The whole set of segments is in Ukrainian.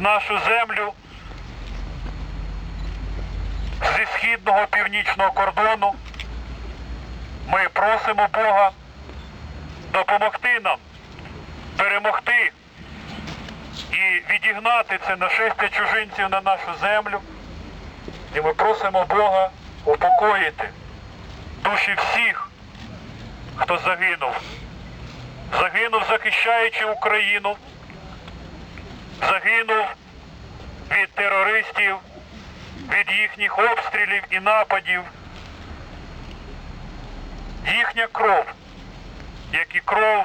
нашу землю зі східного північного кордону. Ми просимо Бога допомогти нам перемогти і відігнати це нашестя чужинців на нашу землю. І ми просимо Бога упокоїти душі всіх, хто загинув. Загинув, захищаючи Україну, загинув від терористів, від їхніх обстрілів і нападів. Їхня кров, як і кров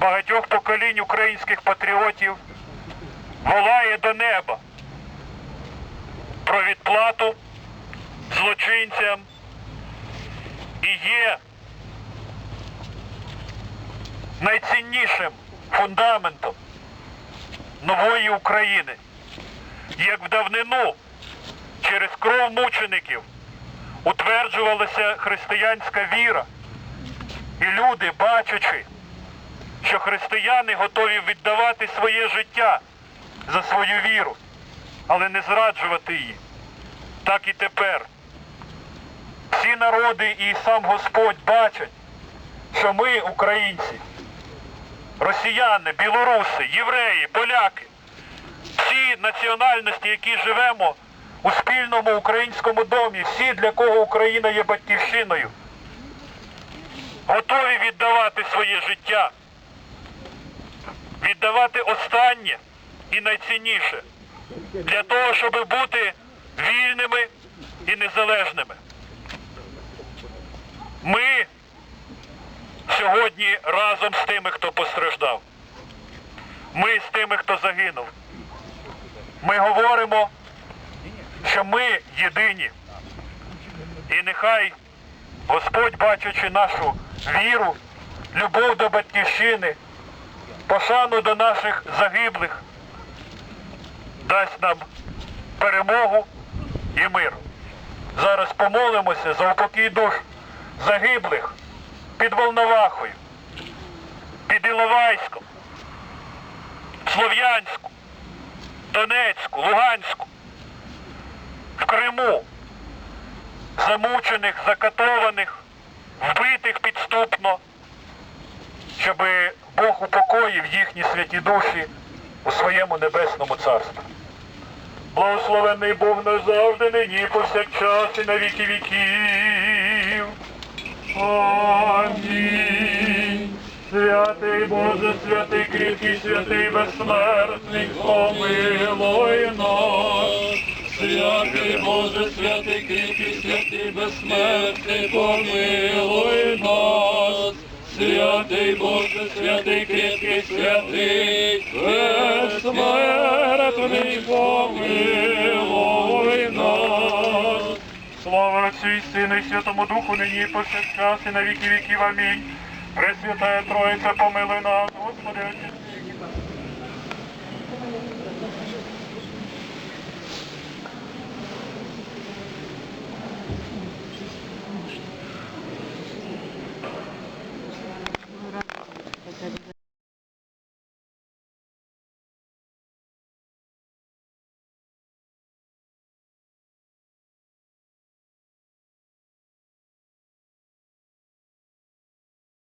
багатьох поколінь українських патріотів, волає до неба про відплату злочинцям і є найціннішим фундаментом нової України. Як в давнину через кров мучеників утверджувалася християнська віра, і люди, бачачи, що християни готові віддавати своє життя за свою віру, але не зраджувати її. Так і тепер. Всі народи і сам Господь бачать, що ми, українці, росіяни, білоруси, євреї, поляки, всі національності, які живемо у спільному українському домі, всі, для кого Україна є батьківщиною, готові віддавати своє життя, віддавати останнє і найцінніше для того, щоб бути вільними і незалежними. Ми сьогодні разом з тими, хто постраждав. Ми з тими, хто загинув. Ми говоримо, що ми єдині. І нехай Господь, бачачи нашу віру, любов до батьківщини, пошану до наших загиблих, дасть нам перемогу і мир. Зараз помолимося за упокій душ загиблих під Волновахою, під Іловайськом, Слов'янську, Донецьку, Луганську, в Криму, замучених, закатованих, вбитих підступно, щоб Бог упокоїв їхні святі душі у своєму небесному царстві. Благословений Бог назавжди, нині повсякчас і на віки віків. Амінь. Святий Боже, святий кріпкий, святий безсмертний, помилуй нас. Святий Боже, святий кріпкий, святий безсмертний, помилуй нас. Святий Боже, святий кріпкий, святий безсмертний, помилуй нас. Слава Отцю і Сину і Святому Духу, нині і повсякчас і на віки віків. Амінь. Пресвятая Троїця, помилуй нас, Господи,